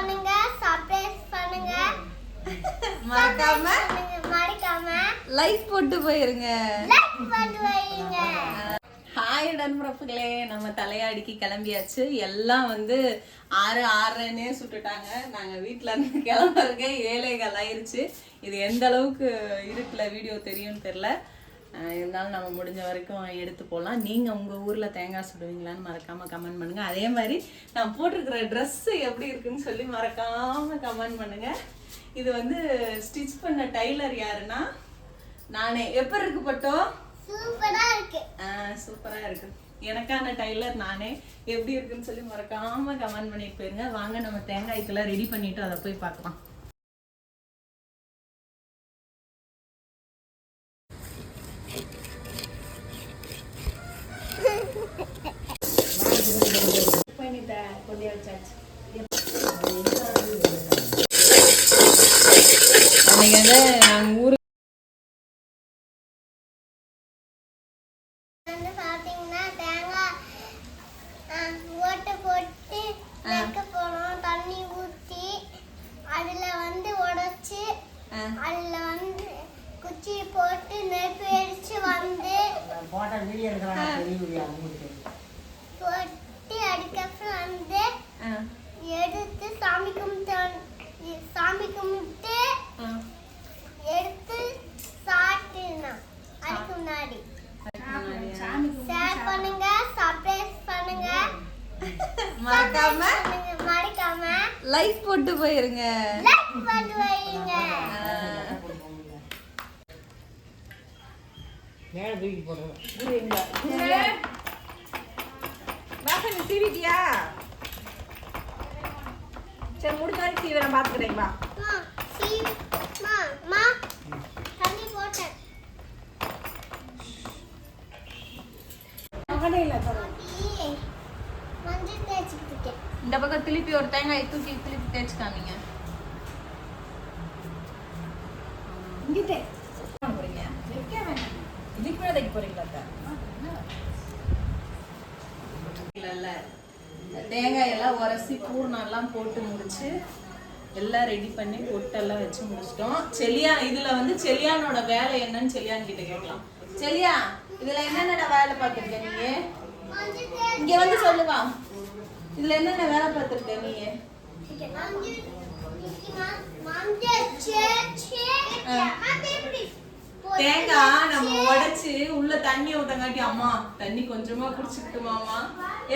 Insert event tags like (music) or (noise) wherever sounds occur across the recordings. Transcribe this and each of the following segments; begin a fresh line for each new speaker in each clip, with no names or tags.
பண்ணுங்க சர்ப்ரைஸ் (laughs) பண்ணுங்க.
மறக்காம
மறக்காம.
லைக் போட்டு போயிருங்க.
லைக் பண்ணி வைங்க
ஹாய் உடன்பிறப்புகளே நம்ம தலையாடிக்கு கிளம்பியாச்சு. எல்லாம் வந்து ஆறு ஆறரைன்னே சுட்டுட்டாங்க. நாங்க வீட்ல இருந்து கிளம்புறதுக்கே ஏழைகள் ஆயிருச்சு இது எந்த அளவுக்கு இருட்டுல வீடியோ தெரியும்னு தெரியல. அஹ் இருந்தாலும் நம்ம முடிஞ்ச வரைக்கும் எடுத்து போகலாம் நீங்க உங்க ஊர்ல தேங்காய் சுடுவீங்களான்னு மறக்காம கமெண்ட் பண்ணுங்க. அதே மாதிரி நான் போட்டிருக்கிற Dress எப்படி இருக்குன்னு சொல்லி மறக்காம கமெண்ட் பண்ணுங்க. இது வந்து ஸ்டிச் பண்ண டைலர் யாருன்னா நானே. எப்ப இருக்கு பட்டோ?
சூப்பரா இருக்கு.
சூப்பரா இருக்கு. எனக்கான டைலர் நானே. எப்படி இருக்குன்னு சொல்லி மறக்காம கமெண்ட் பண்ணிட்டு போயிருங்க. வாங்க நம்ம தேங்காய்க்கெல்லாம் ரெடி பண்ணிட்டு அதை போய் பார்க்கலாம். அன்னைக்கு வந்து நாங்கள் ஊருக்கு
அதுல வந்து உடைச்சு
ஆ.
அதுல வந்து குச்சி போட்டு நெருப்பு எரிச்சு வந்து
போட்டோ வீடியோ எடுக்கிறாங்க. பெரிய வீடியோ
போட்டு
மறக்காம
மறக்காம
லைக் போட்டு போயிருங்க.
லைக் பண்ணி வைங்க
மேலே தூக்கி போடுறோம்
வாசனை சீவிட்டியா? சரி முடிஞ்ச வரைக்கும் சீவி நான் பார்த்துக்கிறேன் வா.
மா சீ மா
இந்த பக்கம் திருப்பி ஒரு தேங்காய் தூக்கி திருப்பி தேய்ச்சி காமிங்க
இதுக்கு மேலே தைக்க போறீங்களா அக்கா?
இல்ல தேங்காய் எல்லாம் உரசி பூர்ணம் எல்லாம் போட்டு முடிச்சு எல்லாம் ரெடி பண்ணி பொட்டெல்லாம் வச்சு முடிச்சிட்டோம். செலியா இதுல வந்து செலியானோட வேலை என்னன்னு செலியான் கிட்ட கேட்கலாம். செலியா இதுல என்னென்ன வேலை பார்த்திருக்க நீ
மஞ்சள் தேய்ச்சி
இங்க வந்து சொல்லுவா. இதுல என்னென்ன வேலை பார்த்திருக்க நீ தேங்காய் நம்ம உடைச்சு உள்ள தண்ணி ஊத்தங்காட்டி அம்மா தண்ணி கொஞ்சமா குடிச்சுக்கிட்டுமாமா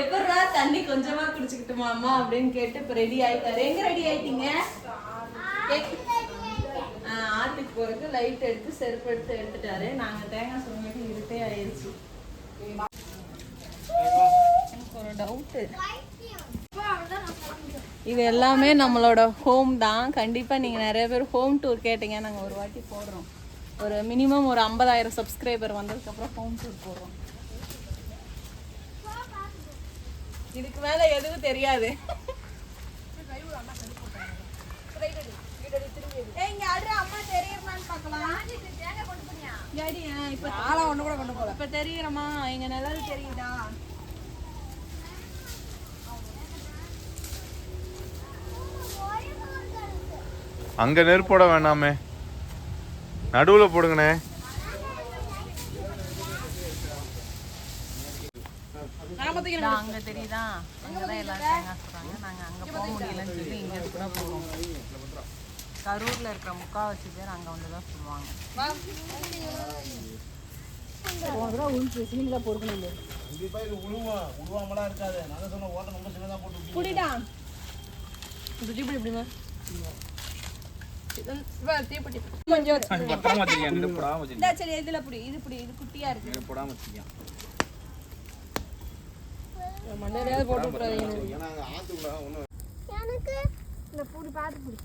எப்படா தண்ணி கொஞ்சமா குடிச்சுக்கிட்டுமாமா அப்படின்னு கேட்டு இப்ப ரெடி ஆயிட்டாரு. எங்க ரெடி ஆயிட்டீங்க? ஆத்துக்கு போறதுக்கு லைட் எடுத்து செருப்பு எடுத்து எடுத்துட்டாரு. நாங்க தேங்காய் சொன்னாட்டி இருட்டே எனக்கு ஒரு டவுட்டு இது எல்லாமே நம்மளோட ஹோம் தான். கண்டிப்பாக நீங்கள் நிறைய பேர் ஹோம் டூர் கேட்டீங்க. நாங்கள் ஒரு வாட்டி போடுறோம். ஒரு மினிமம் ஒரு ஐம்பதாயிரம் சப்ஸ்கிரைபர் வந்ததுக்கப்புறம் ஹோம் டூர் போடுறோம். இதுக்கு மேலே எதுவும் தெரியாது. இப்ப இப்ப தெரியுறமா எங்க நிழல் தெரியுதா?
அங்க நெருப்பு போட வேணாமே. நடுவுல போடுங்கண்ணே.
அங்க தெரியுதா? அங்கதான் எல்லாரும் தேங்காய் சுடுறாங்க. நாங்க அங்க போக முடியலன்னு சொல்லி இங்க கூட போவோம் கரூர்ல இருக்கிற முக்காவாசி பேர் அங்க வந்து தான் சுடுவாங்க
எனக்கு இந்த பூடி பார்த்து பூடி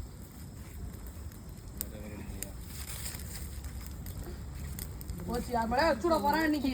சூட போறான் இன்னைக்கு